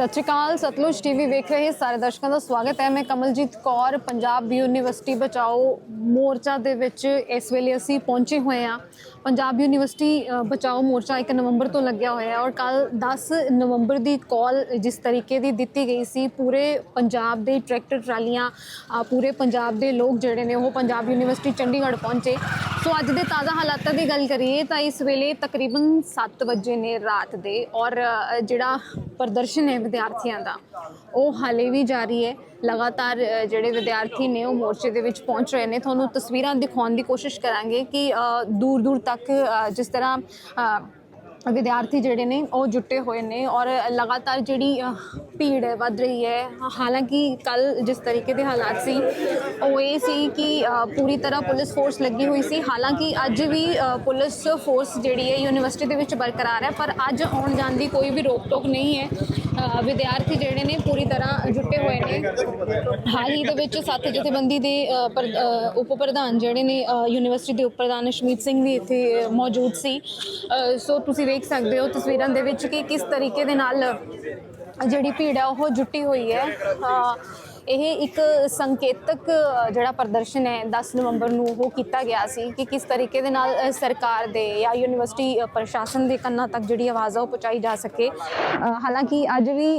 ਸਤਿ ਸ਼੍ਰੀ ਅਕਾਲ, ਸਤਲੁਜ ਟੀਵੀ ਵੇਖ ਰਹੇ ਸਾਰੇ ਦਰਸ਼ਕਾਂ ਦਾ ਸਵਾਗਤ ਹੈ। ਮੈਂ ਕਮਲਜੀਤ ਕੌਰ, ਪੰਜਾਬ ਯੂਨੀਵਰਸਿਟੀ ਬਚਾਓ ਮੋਰਚਾ ਦੇ ਵਿੱਚ ਇਸ ਵੇਲੇ ਅਸੀਂ ਪਹੁੰਚੇ ਹੋਏ ਹਾਂ। ਪੰਜਾਬ ਯੂਨੀਵਰਸਿਟੀ ਬਚਾਓ ਮੋਰਚਾ 1 ਨਵੰਬਰ ਤੋਂ ਲੱਗਿਆ ਹੋਇਆ ਹੈ ਔਰ ਕੱਲ 10 ਨਵੰਬਰ ਦੀ ਕਾਲ ਜਿਸ ਤਰੀਕੇ ਦੀ ਦਿੱਤੀ ਗਈ ਸੀ, ਪੂਰੇ ਪੰਜਾਬ ਦੇ ਟਰੈਕਟਰ ਟਰਾਲੀਆਂ ਪੂਰੇ ਪੰਜਾਬ ਦੇ ਲੋਕ ਜਿਹੜੇ ਨੇ ਉਹ ਪੰਜਾਬ ਯੂਨੀਵਰਸਿਟੀ ਚੰਡੀਗੜ੍ਹ ਪਹੁੰਚੇ। ਸੋ ਅੱਜ ਦੇ ਤਾਜ਼ਾ ਹਾਲਾਤਾਂ ਦੀ ਗੱਲ ਕਰੀਏ ਤਾਂ ਇਸ ਵੇਲੇ ਤਕਰੀਬਨ 7 ਵਜੇ ਨੇ ਰਾਤ ਦੇ ਔਰ ਜਿਹੜਾ ਪ੍ਰਦਰਸ਼ਨ ਹੈ ਵਿਦਿਆਰਥੀਆਂ ਦਾ। ਉਹ ਹਾਲੇ ਵੀ ਜਾਰੀ ਹੈ। ਲਗਾਤਾਰ ਜਿਹੜੇ ਵਿਦਿਆਰਥੀ ਨੇ ਉਹ ਮੋਰਚੇ ਦੇ ਵਿੱਚ ਪਹੁੰਚ ਰਹੇ ਨੇ। ਤੁਹਾਨੂੰ ਤਸਵੀਰਾਂ ਦਿਖਾਉਣ ਦੀ ਕੋਸ਼ਿਸ਼ ਕਰਾਂਗੇ ਕਿ ਦੂਰ ਦੂਰ ਤੱਕ ਜਿਸ ਤਰ੍ਹਾਂ ਵਿਦਿਆਰਥੀ ਜਿਹੜੇ ਨੇ, ਉਹ ਜੁਟੇ ਹੋਏ ਨੇ ਔਰ ਲਗਾਤਾਰ ਜਿਹੜੀ ਭੀੜ ਹੈ ਵੱਧ ਰਹੀ ਹੈ ਹਾਲਾਂਕਿ ਕੱਲ ਜਿਸ ਤਰੀਕੇ ਦੇ ਹਾਲਾਤ ਸੀ, ਉਹ ਇਹ ਸੀ ਕਿ ਪੂਰੀ ਤਰ੍ਹਾਂ ਪੁਲਿਸ ਫੋਰਸ ਲੱਗੀ ਹੋਈ ਸੀ। ਹਾਲਾਂਕਿ ਅੱਜ ਵੀ ਪੁਲਿਸ ਫੋਰਸ ਜਿਹੜੀ ਹੈ, ਯੂਨੀਵਰਸਿਟੀ ਦੇ ਵਿੱਚ ਬਰਕਰਾਰ ਹੈ, ਪਰ ਅੱਜ ਆਉਣ ਜਾਣ ਦੀ ਕੋਈ ਵੀ ਰੋਕ ਟੋਕ ਨਹੀਂ ਹੈ। ਵਿਦਿਆਰਥੀ ਜਿਹੜੇ ਨੇ ਪੂਰੀ ਤਰ੍ਹਾਂ ਜੁਟੇ ਹੋਏ ਨੇ। ਹਾਲ ਹੀ ਦੇ ਵਿੱਚ ਸੱਤ ਜਥੇਬੰਦੀ ਦੇ ਪ੍ਰ- ਉਪ ਪ੍ਰਧਾਨ ਜਿਹੜੇ ਨੇ ਯੂਨੀਵਰਸਿਟੀ ਦੇ ਉਪ ਪ੍ਰਧਾਨ ਅਸ਼ਮੀਤ ਸਿੰਘ ਵੀ ਇੱਥੇ ਮੌਜੂਦ ਸੀ। ਸੋ ਤੁਸੀਂ ਵੇਖ ਸਕਦੇ ਹੋ ਤਸਵੀਰਾਂ ਦੇ ਵਿੱਚ ਕਿ ਕਿਸ ਤਰੀਕੇ ਦੇ ਨਾਲ ਜਿਹੜੀ ਭੀੜ ਹੈ ਉਹ ਜੁਟੀ ਹੋਈ ਹੈ। ਇਹ ਇੱਕ ਸੰਕੇਤਕ ਜਿਹੜਾ ਪ੍ਰਦਰਸ਼ਨ ਹੈ 10 ਨਵੰਬਰ ਨੂੰ ਉਹ ਕੀਤਾ ਗਿਆ ਸੀ ਕਿ ਕਿਸ ਤਰੀਕੇ ਦੇ ਨਾਲ ਸਰਕਾਰ ਦੇ ਜਾਂ ਯੂਨੀਵਰਸਿਟੀ ਪ੍ਰਸ਼ਾਸਨ ਦੇ ਕੰਨਾਂ ਤੱਕ ਜਿਹੜੀ ਆਵਾਜ਼ ਆ ਉਹ ਪਹੁੰਚਾਈ ਜਾ ਸਕੇ। ਹਾਲਾਂਕਿ ਅੱਜ ਵੀ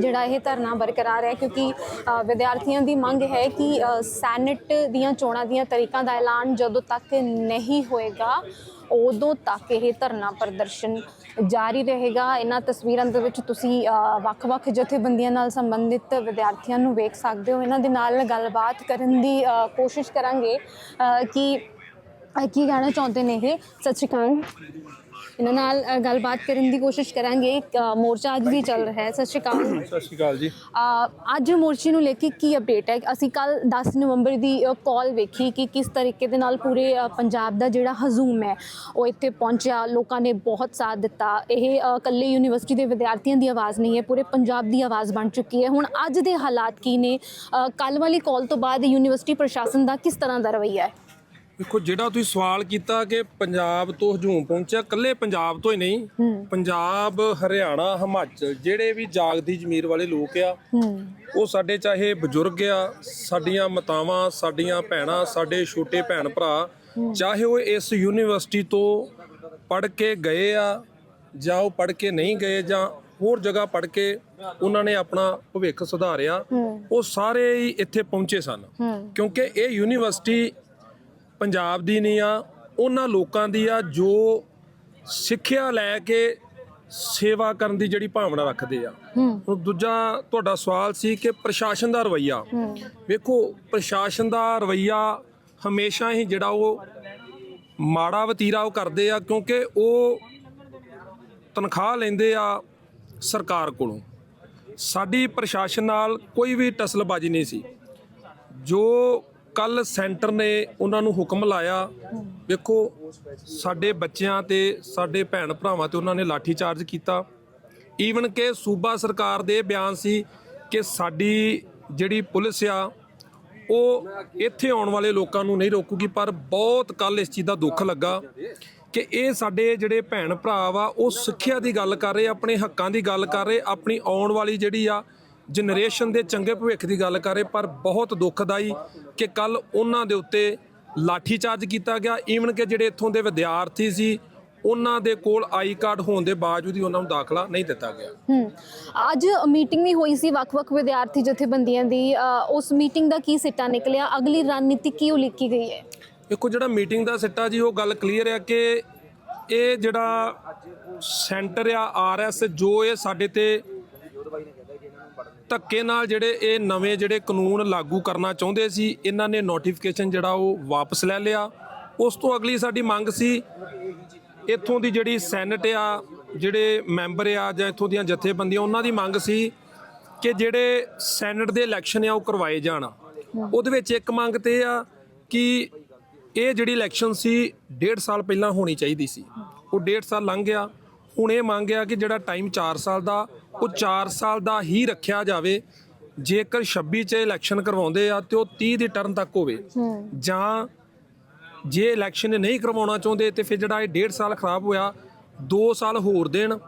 ਜਿਹੜਾ ਇਹ ਧਰਨਾ ਬਰਕਰਾਰ ਹੈ ਕਿਉਂਕਿ ਵਿਦਿਆਰਥੀਆਂ ਦੀ ਮੰਗ ਹੈ ਕਿ ਅ, ਸੈਨੇਟ ਦੀਆਂ ਚੋਣਾਂ ਦੀਆਂ ਤਰੀਕਾਂ ਦਾ ਐਲਾਨ ਜਦੋਂ ਤੱਕ ਨਹੀਂ ਹੋਏਗਾ ਉਦੋਂ ਤੱਕ ਇਹ ਧਰਨਾ ਪ੍ਰਦਰਸ਼ਨ ਜਾਰੀ ਰਹੇਗਾ। ਇਹਨਾਂ ਤਸਵੀਰਾਂ ਦੇ ਵਿੱਚ ਤੁਸੀਂ ਵੱਖ-ਵੱਖ ਜਥੇਬੰਦੀਆਂ ਨਾਲ ਸੰਬੰਧਿਤ ਵਿਦਿਆਰਥੀਆਂ ਨੂੰ ਵੇਖ ਸਕਦੇ ਹੋ। ਇਹਨਾਂ ਦੇ ਨਾਲ ਗੱਲਬਾਤ ਕਰਨ ਦੀ ਕੋਸ਼ਿਸ਼ ਕਰਾਂਗੇ ਕਿ ਕੀ ਕਹਿਣਾ ਚਾਹੁੰਦੇ ਨੇ ਇਹ? ਸਤਿ ਸ਼੍ਰੀ ਅਕਾਲ। ਇਹਨਾਂ ਨਾਲ ਗੱਲਬਾਤ ਕਰਨ ਦੀ ਕੋਸ਼ਿਸ਼ ਕਰਾਂਗੇ। ਮੋਰਚਾ ਅੱਜ ਵੀ ਚੱਲ ਰਿਹਾ ਹੈ। ਸਤਿ ਸ਼੍ਰੀ ਅਕਾਲ। ਸਤਿ ਸ਼੍ਰੀ ਅਕਾਲ ਜੀ। ਅੱਜ ਮੋਰਚੇ ਨੂੰ ਲੈ ਕੇ ਕੀ ਅਪਡੇਟ ਹੈ? ਅਸੀਂ ਕੱਲ 10 ਨਵੰਬਰ ਦੀ ਕਾਲ ਵੇਖੀ ਕਿ ਕਿਸ ਤਰੀਕੇ ਦੇ ਨਾਲ ਪੂਰੇ ਪੰਜਾਬ ਦਾ ਜਿਹੜਾ ਹਜ਼ੂਮ ਹੈ ਉਹ ਇੱਥੇ ਪਹੁੰਚਿਆ। ਲੋਕਾਂ ਨੇ ਬਹੁਤ ਸਾਥ ਦਿੱਤਾ। ਇਹ ਇਕੱਲੇ ਯੂਨੀਵਰਸਿਟੀ ਦੇ ਵਿਦਿਆਰਥੀਆਂ ਦੀ ਆਵਾਜ਼ ਨਹੀਂ ਹੈ। ਪੂਰੇ ਪੰਜਾਬ ਦੀ ਆਵਾਜ਼ ਬਣ ਚੁੱਕੀ ਹੈ। ਹੁਣ ਅੱਜ ਦੇ ਹਾਲਾਤ ਕੀ ਨੇ? ਕੱਲ ਵਾਲੀ ਕਾਲ ਤੋਂ ਬਾਅਦ ਯੂਨੀਵਰਸਿਟੀ ਪ੍ਰਸ਼ਾਸਨ ਦਾ ਕਿਸ ਤਰ੍ਹਾਂ ਦਾ ਰਵੱਈਆ ਹੈ? ਦੇਖੋ ਜਿਹੜਾ ਤੁਸੀਂ ਸਵਾਲ ਕੀਤਾ ਕਿ ਪੰਜਾਬ ਤੋਂ ਹਜੂਮ ਪਹੁੰਚਿਆ ਕੱਲੇ ਪੰਜਾਬ ਤੋਂ ਹੀ ਨਹੀਂ ਪੰਜਾਬ ਹਰਿਆਣਾ ਹਿਮਾਚਲ ਜਿਹੜੇ ਵੀ ਜਾਗਦੀ ਜ਼ਮੀਰ ਵਾਲੇ ਲੋਕ ਆ ਉਹ ਸਾਡੇ ਚਾਹੇ ਬਜ਼ੁਰਗ ਆ ਸਾਡੀਆਂ ਮਾਤਾਵਾਂ ਸਾਡੀਆਂ ਭੈਣਾਂ ਸਾਡੇ ਛੋਟੇ ਭੈਣ ਭਰਾ ਚਾਹੇ ਉਹ ਇਸ ਯੂਨੀਵਰਸਿਟੀ ਤੋਂ ਪੜ੍ਹ ਕੇ ਗਏ ਆ ਜਾਂ ਉਹ ਪੜ੍ਹ ਕੇ ਨਹੀਂ ਗਏ ਜਾਂ ਹੋਰ ਜਗ੍ਹਾ ਪੜ੍ਹ ਕੇ ਉਹਨਾਂ ਨੇ ਆਪਣਾ ਭਵਿੱਖ ਸੁਧਾਰਿਆ ਉਹ ਸਾਰੇ ਹੀ ਇੱਥੇ ਪਹੁੰਚੇ ਸਨ। ਕਿਉਂਕਿ ਇਹ ਯੂਨੀਵਰਸਿਟੀ ਪੰਜਾਬ ਦੀ ਨਹੀਂ ਆ ਉਹਨਾਂ ਲੋਕਾਂ ਦੀ ਆ ਜੋ ਸਿੱਖਿਆ ਲੈ ਕੇ ਸੇਵਾ ਕਰਨ ਦੀ ਜਿਹੜੀ ਭਾਵਨਾ ਰੱਖਦੇ ਆ। ਹੁਣ ਦੂਜਾ ਤੁਹਾਡਾ ਸਵਾਲ ਸੀ ਕਿ ਪ੍ਰਸ਼ਾਸਨ ਦਾ ਰਵਈਆ। ਵੇਖੋ ਪ੍ਰਸ਼ਾਸਨ ਦਾ ਰਵਈਆ ਹਮੇਸ਼ਾ ਹੀ ਜਿਹੜਾ ਉਹ ਮਾੜਾ ਵਤੀਰਾ ਉਹ ਕਰਦੇ ਆ ਕਿਉਂਕਿ ਉਹ ਤਨਖਾਹ ਲੈਂਦੇ ਆ ਸਰਕਾਰ ਕੋਲੋਂ। ਸਾਡੀ ਪ੍ਰਸ਼ਾਸਨ ਨਾਲ ਕੋਈ ਵੀ ਟਸਲਬਾਜੀ ਨਹੀਂ ਸੀ। ਜੋ ਕੱਲ ਸੈਂਟਰ ਨੇ ਉਹਨਾਂ ਨੂੰ ਹੁਕਮ ਲਾਇਆ, ਵੇਖੋ, ਸਾਡੇ ਬੱਚਿਆਂ ਤੇ ਸਾਡੇ ਭੈਣ ਭਰਾਵਾਂ ਤੇ ਉਹਨਾਂ ਨੇ ਲਾਠੀ ਚਾਰਜ ਕੀਤਾ। ਈਵਨ ਕਿ ਸੂਬਾ ਸਰਕਾਰ ਦੇ ਬਿਆਨ ਸੀ ਕਿ ਸਾਡੀ ਜਿਹੜੀ ਪੁਲਿਸ ਆ, ਉਹ ਇੱਥੇ ਆਉਣ ਵਾਲੇ ਲੋਕਾਂ ਨੂੰ ਨਹੀਂ ਰੋਕੂਗੀ, ਪਰ ਬਹੁਤ ਕੱਲ ਇਸ ਚੀਜ਼ ਦਾ ਦੁੱਖ ਲੱਗਾ ਕਿ ਇਹ ਸਾਡੇ ਜਿਹੜੇ ਭੈਣ ਭਰਾ ਵਾ, ਉਹ ਸਿੱਖਿਆ ਦੀ ਗੱਲ ਕਰ ਰਹੇ, ਆਪਣੇ ਹੱਕਾਂ ਦੀ ਗੱਲ ਕਰ ਰਹੇ, ਆਪਣੀ ਆਉਣ ਵਾਲੀ ਜਿਹੜੀ ਆ ਜਨਰੇਸ਼ਨ ਦੇ ਚੰਗੇ ਭਵਿੱਖ ਦੀ ਗੱਲ ਕਰ ਪਰ ਬਹੁਤ ਦੁੱਖਦਾਈ ਕਿ ਕੱਲ ਉਹਨਾਂ ਦੇ ਉੱਤੇ ਲਾਠੀ ਚਾਰਜ ਕੀਤਾ ਗਿਆ। ਈਵਨ ਕਿ ਜਿਹੜੇ ਇੱਥੋਂ ਦੇ ਵਿਦਿਆਰਥੀ ਸੀ ਉਹਨਾਂ ਦੇ ਕੋਲ ਆਈ ਕਾਰਡ ਹੋਣ ਦੇ ਬਾਵਜੂਦ ਹੀ ਉਹਨਾਂ ਨੂੰ ਦਾਖਲਾ ਨਹੀਂ ਦਿੱਤਾ ਗਿਆ। ਹੂੰ। ਅੱਜ ਮੀਟਿੰਗ ਵੀ ਹੋਈ ਸੀ ਵੱਖ-ਵੱਖ ਵਿਦਿਆਰਥੀ ਜਥੇਬੰਦੀਆਂ ਦੀ। ਉਸ ਮੀਟਿੰਗ ਦਾ ਕੀ ਸਿੱਟਾ ਨਿਕਲਿਆ? ਅਗਲੀ ਰਣਨੀਤੀ ਕੀ ਉਲੀਕੀ ਗਈ ਹੈ? ਦੇਖੋ ਜਿਹੜਾ ਮੀਟਿੰਗ ਦਾ ਸਿੱਟਾ ਜੀ ਉਹ ਗੱਲ ਕਲੀਅਰ ਆ ਕਿ ਇਹ ਜਿਹੜਾ ਸੈਂਟਰ ਆ ਆਰਐਸ ਜੋ ਇਹ ਸਾਡੇ ਤੇ ਧੱਕੇ ਨਾਲ ਜਿਹੜੇ ਇਹ ਨਵੇਂ ਜਿਹੜੇ ਕਾਨੂੰਨ ਲਾਗੂ ਕਰਨਾ ਚਾਹੁੰਦੇ ਸੀ, ਇਹਨਾਂ ਨੇ ਨੋਟੀਫਿਕੇਸ਼ਨ ਜਿਹੜਾ ਉਹ ਵਾਪਸ ਲੈ ਲਿਆ। ਉਸ ਤੋਂ ਅਗਲੀ ਸਾਡੀ ਮੰਗ ਸੀ, ਇੱਥੋਂ ਦੀ ਜਿਹੜੀ ਸੈਨੇਟ ਆ, ਜਿਹੜੇ ਮੈਂਬਰ ਆ ਜਾਂ ਇੱਥੋਂ ਦੀਆਂ ਜਥੇਬੰਦੀਆਂ, ਉਹਨਾਂ ਦੀ ਮੰਗ ਸੀ ਕਿ ਜਿਹੜੇ ਸੈਨੇਟ ਦੇ ਇਲੈਕਸ਼ਨ ਆ ਉਹ ਕਰਵਾਏ ਜਾਣ। ਉਹਦੇ ਵਿੱਚ ਇੱਕ ਮੰਗ ਤੇ ਇਹ ਆ ਕਿ ਇਹ ਜਿਹੜੀ ਇਲੈਕਸ਼ਨ ਸੀ, ਡੇਢ ਸਾਲ ਪਹਿਲਾਂ ਹੋਣੀ ਚਾਹੀਦੀ ਸੀ। ਉਹ ਡੇਢ ਸਾਲ ਲੰਘ ਗਿਆ। ਹੁਣ ਇਹ ਮੰਗ ਆ ਕਿ ਜਿਹੜਾ ਟਾਈਮ 4 ਸਾਲ ਦਾ ਉਹ 4 ਸਾਲ ਦਾ ਹੀ ਰੱਖਿਆ ਜਾਵੇ। ਜੇਕਰ 26 ਚ ਇਲੈਕਸ਼ਨ ਕਰਵਾਉਂਦੇ ਆ ਤੇ ਉਹ 30 ਦੀ ਟਰਨ ਤੱਕ ਹੋਵੇ। ਜਾਂ ਜੇ ਇਲੈਕਸ਼ਨ ਨਹੀਂ ਕਰਵਾਉਣਾ ਚਾਹੁੰਦੇ ਤੇ ਫਿਰ ਜਿਹੜਾ ਇਹ ਡੇਢ ਸਾਲ ਖਰਾਬ ਹੋਇਆ 2 ਸਾਲ ਹੋਰ ਦੇਣ।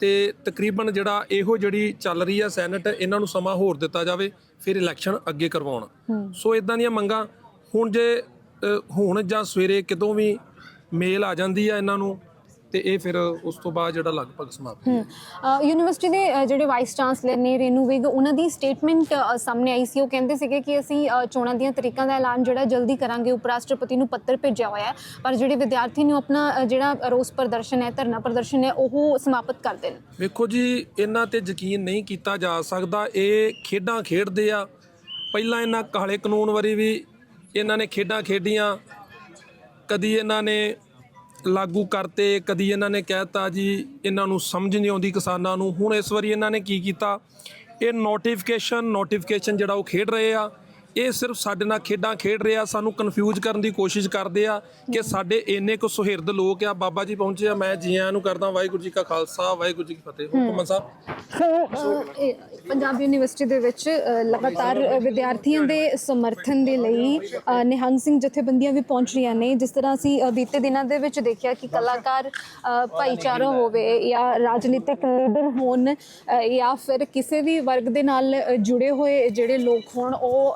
ਤੇ ਤਕਰੀਬਨ ਜਿਹੜਾ ਇਹੋ ਜਿਹੜੀ ਚੱਲ ਰਹੀ ਆ ਸੈਨੇਟ ਇਹਨਾਂ ਨੂੰ ਸਮਾਂ ਹੋਰ ਦਿੱਤਾ ਜਾਵੇ ਫਿਰ ਇਲੈਕਸ਼ਨ ਅੱਗੇ ਕਰਵਾਉਣ। ਸੋ ਇਦਾਂ ਦੀਆਂ ਮੰਗਾਂ ਹੁਣ ਜੇ ਹੁਣ ਜਾਂ ਸਵੇਰੇ ਕਿਦੋਂ ਵੀ ਮੇਲ ਆ ਜਾਂਦੀ ਆ ਇਹਨਾਂ ਨੂੰ ਤੇ ਇਹ ਫਿਰ ਉਸ ਤੋਂ ਬਾਅਦ ਜਿਹੜਾ ਲਗਭਗ ਸਮਾਪਤ ਹੈ। ਅ, ਯੂਨੀਵਰਸਿਟੀ ਦੇ ਅ, ਜਿਹੜੇ ਵਾਈਸ ਚਾਂਸਲਰ ਨੇ ਰੇਨੂ ਵਿਗ ਉਹਨਾਂ ਦੀ ਸਟੇਟਮੈਂਟ ਸਾਹਮਣੇ ਆਈ ਸੀ। ਉਹ ਕਹਿੰਦੇ ਸੀਗੇ ਕਿ ਅਸੀਂ ਅ, ਚੋਣਾਂ ਦੀਆਂ ਤਰੀਕਾਂ ਦਾ ਐਲਾਨ ਜਿਹੜਾ ਜਲਦੀ ਕਰਾਂਗੇ ਉਪ ਰਾਸ਼ਟਰਪਤੀ ਨੂੰ ਪੱਤਰ ਭੇਜਿਆ ਹੋਇਆ ਹੈ। ਪਰ ਜਿਹੜੇ ਵਿਦਿਆਰਥੀ ਨੇ ਉਹ ਆਪਣਾ ਅ, ਜਿਹੜਾ ਰੋਸ ਪ੍ਰਦਰਸ਼ਨ ਹੈ ਧਰਨਾ ਪ੍ਰਦਰਸ਼ਨ ਹੈ ਉਹ ਸਮਾਪਤ ਕਰ ਦੇਣ। ਵੇਖੋ ਜੀ ਇਹਨਾਂ ਤੇ ਯਕੀਨ ਨਹੀਂ ਕੀਤਾ ਜਾ ਸਕਦਾ। ਇਹ ਖੇਡਾਂ ਖੇਡਦੇ ਆ। ਪਹਿਲਾਂ ਇਹਨਾਂ ਕਾਲੇ ਕਾਨੂੰਨ ਵਾਰੀ ਵੀ ਇਹਨਾਂ ਨੇ ਖੇਡਾਂ ਖੇਡੀਆਂ। ਕਦੀ ਇਹਨਾਂ ਨੇ ਲਾਗੂ ਕਰਤੇ, ਕਦੀ ਇਹਨਾਂ ਨੇ ਕਹਿਤਾ ਜੀ, ਇਹਨਾਂ ਨੂੰ ਸਮਝ ਨਹੀਂ ਆਉਂਦੀ ਕਿਸਾਨਾਂ ਨੂੰ। ਹੁਣ ਇਸ ਵਾਰੀ ਇਹਨਾਂ ਨੇ ਕੀ ਕੀਤਾ? ਇਹ ਨੋਟੀਫਿਕੇਸ਼ਨ ਨੋਟੀਫਿਕੇਸ਼ਨ ਜਿਹੜਾ ਉਹ ਖੇਡ ਰਹੇ ਆ। ਇਹ ਸਿਰਫ ਸਾਡੇ ਨਾਲ ਖੇਡਾਂ ਖੇਡ ਰਿਹਾ ਸਾਨੂੰ ਕਨਫਿਊਜ਼ ਕਰਨ ਦੀ ਕੋਸ਼ਿਸ਼ ਕਰਦੇ ਆ ਕਿ ਸਾਡੇ ਇੰਨੇ ਕੁ ਸੁਹਿਰਦ ਲੋਕ ਆ, ਬਾਬਾ ਜੀ ਪਹੁੰਚੇ ਆ, ਮੈਂ ਜੀ ਆਇਆਂ ਨੂੰ ਕਰਦਾ ਵਾਹਿਗੁਰੂ ਜੀ ਕਾ ਖਾਲਸਾ, ਵਾਹਿਗੁਰੂ ਜੀ ਕੀ ਫਤਿਹ। ਹੁਕਮ ਸਾਹਿਬ? ਪੰਜਾਬ ਯੂਨੀਵਰਸਿਟੀ ਦੇ ਵਿੱਚ ਲਗਾਤਾਰ ਵਿਦਿਆਰਥੀਆਂ ਦੇ ਸਮਰਥਨ ਦੇ ਲਈ ਨਿਹੰਗ ਸਿੰਘ ਜਥੇਬੰਦੀਆਂ ਵੀ ਪਹੁੰਚ ਰਹੀਆਂ ਨੇ, ਜਿਸ ਤਰ੍ਹਾਂ ਅਸੀਂ ਬੀਤੇ ਦਿਨਾਂ ਦੇ ਵਿੱਚ ਦੇਖਿਆ ਕਿ ਕਲਾਕਾਰ ਭਾਈਚਾਰਾ ਹੋਵੇ ਜਾਂ ਰਾਜਨੀਤਿਕ ਲੀਡਰ ਹੋਣ ਜਾਂ ਫਿਰ ਕਿਸੇ ਵੀ ਵਰਗ ਦੇ ਨਾਲ ਜੁੜੇ ਹੋਏ ਜਿਹੜੇ ਲੋਕ ਹੋਣ, ਉਹ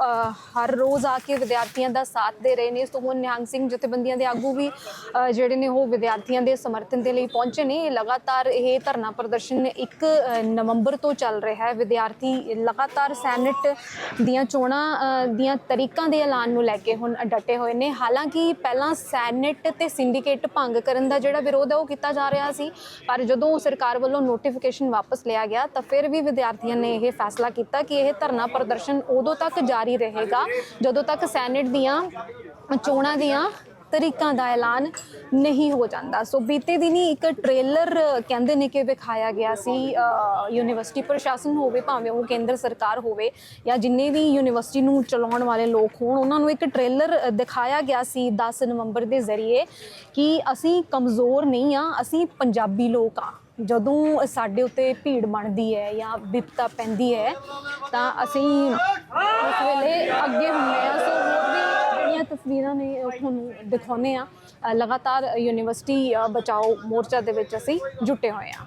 ਹਰ ਰੋਜ਼ ਆ ਕੇ ਵਿਦਿਆਰਥੀਆਂ ਦਾ ਸਾਥ ਦੇ ਰਹੇ ਨੇ। ਸੋ ਹੁਣ ਨਿਹੰਗ ਸਿੰਘ ਜਥੇਬੰਦੀਆਂ ਦੇ ਆਗੂ ਵੀ ਜਿਹੜੇ ਨੇ ਉਹ ਵਿਦਿਆਰਥੀਆਂ ਦੇ ਸਮਰਥਨ ਦੇ ਲਈ ਪਹੁੰਚੇ ਨੇ। ਲਗਾਤਾਰ ਇਹ ਧਰਨਾ ਪ੍ਰਦਰਸ਼ਨ 1 ਨਵੰਬਰ ਤੋਂ ਚੱਲ ਰਿਹਾ ਹੈ। ਵਿਦਿਆਰਥੀ ਲਗਾਤਾਰ ਸੈਨੇਟ ਦੀਆਂ ਚੋਣਾਂ ਦੀਆਂ ਤਰੀਕਾਂ ਦੇ ਐਲਾਨ ਨੂੰ ਲੈ ਕੇ ਹੁਣ ਡਟੇ ਹੋਏ ਨੇ। ਹਾਲਾਂਕਿ ਪਹਿਲਾਂ ਸੈਨੇਟ ਤੇ ਸਿੰਡੀਕੇਟ ਭੰਗ ਕਰਨ ਦਾ ਜਿਹੜਾ ਵਿਰੋਧ ਹੈ, ਉਹ ਕੀਤਾ ਜਾ ਰਿਹਾ ਸੀ। ਪਰ ਜਦੋਂ ਸਰਕਾਰ ਵੱਲੋਂ ਨੋਟੀਫਿਕੇਸ਼ਨ ਵਾਪਸ ਲਿਆ ਗਿਆ, ਤਾਂ ਫਿਰ ਵੀ ਵਿਦਿਆਰਥੀਆਂ ਨੇ ਇਹ ਫੈਸਲਾ ਕੀਤਾ ਕਿ ਇਹ ਧਰਨਾ ਪ੍ਰਦਰਸ਼ਨ ਉਦੋਂ ਤੱਕ ਜਾਰੀ ਰਹੇ ਰਹੇਗਾ ਜਦੋਂ ਤੱਕ ਸੈਨੇਟ ਦੀਆਂ ਚੋਣਾਂ ਦੀਆਂ ਤਰੀਕਾਂ ਦਾ ਐਲਾਨ ਨਹੀਂ ਹੋ ਜਾਂਦਾ। ਸੋ ਬੀਤੇ ਦਿਨੀ ਇੱਕ ਟ੍ਰੇਲਰ ਕਹਿੰਦੇ ਨੇ ਕਿ ਵਿਖਾਇਆ ਗਿਆ ਸੀ ਯੂਨੀਵਰਸਿਟੀ ਪ੍ਰਸ਼ਾਸਨ ਹੋਵੇ, ਭਾਵੇਂ ਉਹ ਕੇਂਦਰ ਸਰਕਾਰ ਹੋਵੇ ਜਾਂ ਜਿੰਨੇ ਵੀ ਯੂਨੀਵਰਸਿਟੀ ਨੂੰ ਚਲਾਉਣ ਵਾਲੇ ਲੋਕ ਹੋਣ, ਉਹਨਾਂ ਨੂੰ ਇੱਕ ਟ੍ਰੇਲਰ ਦਿਖਾਇਆ ਗਿਆ ਸੀ 10 ਨਵੰਬਰ ਦੇ ਜ਼ਰੀਏ ਕਿ ਅਸੀਂ ਕਮਜ਼ੋਰ ਨਹੀਂ ਆ ਅਸੀਂ ਪੰਜਾਬੀ ਲੋਕ ਆ ਜਦੋਂ ਸਾਡੇ ਉੱਤੇ ਭੀੜ ਬਣਦੀ ਹੈ ਜਾਂ ਵਿਪਤਾ ਪੈਂਦੀ ਹੈ, ਤਾਂ ਅਸੀਂ ਉਸ ਵੇਲੇ ਅੱਗੇ ਹੁੰਦੇ ਆ ਸੋ ਹੋਰ ਵੀ ਜਿਹੜੀਆਂ ਤਸਵੀਰਾਂ ਨੇ ਉਹ ਤੁਹਾਨੂੰ ਦਿਖਾਉਂਦੇ ਆ ਲਗਾਤਾਰ ਯੂਨੀਵਰਸਿਟੀ ਬਚਾਓ ਮੋਰਚਾ ਦੇ ਵਿੱਚ ਅਸੀਂ ਜੁਟੇ ਹੋਏ ਆ